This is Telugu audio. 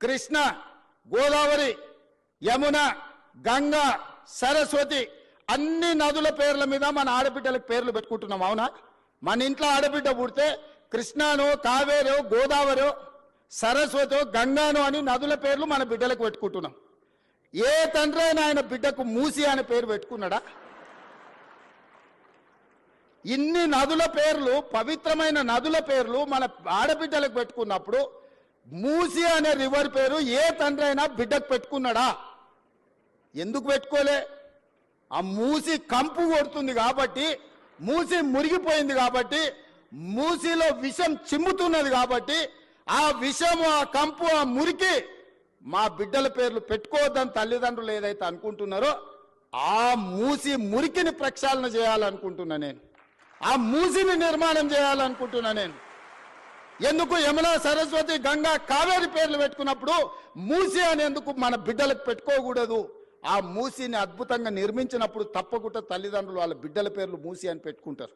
కృష్ణ గోదావరి యమున గంగ సరస్వతి అన్ని నదుల పేర్ల మీద మన ఆడబిడ్డలకు పేర్లు పెట్టుకుంటున్నాం అవునా? మన ఇంట్లో ఆడబిడ్డ పుడితే కృష్ణానో కావేరో గోదావరో సరస్వతో గంగానో అని నదుల పేర్లు మన బిడ్డలకు పెట్టుకుంటున్నాం. ఏ తండ్రి అయినా ఆయన బిడ్డకు మూసి అనే పేరు పెట్టుకున్నాడా? ఇన్ని నదుల పేర్లు పవిత్రమైన నదుల పేర్లు మన ఆడబిడ్డలకు పెట్టుకున్నప్పుడు మూసి అనే రివర్ పేరు ఏ తండ్రి అయినా బిడ్డకు పెట్టుకున్నాడా? ఎందుకు పెట్టుకోలే? ఆ మూసి కంపు కొడుతుంది కాబట్టి మూసి మురిగిపోయింది కాబట్టి మూసిలో విషం చిమ్ముతున్నది కాబట్టి ఆ విషం ఆ కంపు ఆ మురికి మా బిడ్డల పేర్లు పెట్టుకోవద్దని తల్లిదండ్రులు ఏదైతే అనుకుంటున్నారో ఆ మూసి మురికిని ప్రక్షాళన చేయాలనుకుంటున్నా నేను. ఆ మూసిని నిర్మాణం చేయాలనుకుంటున్నా నేను. ఎందుకు యమున సరస్వతి గంగా కావేరి పేర్లు పెట్టుకున్నప్పుడు మూసి అనేందుకు మన బిడ్డలకు పెట్టుకోకూడదు? ఆ మూసిని అద్భుతంగా నిర్మించినప్పుడు తప్పకుండా తల్లిదండ్రులు వాళ్ళ బిడ్డల పేర్లు మూసి అని పెట్టుకుంటారు.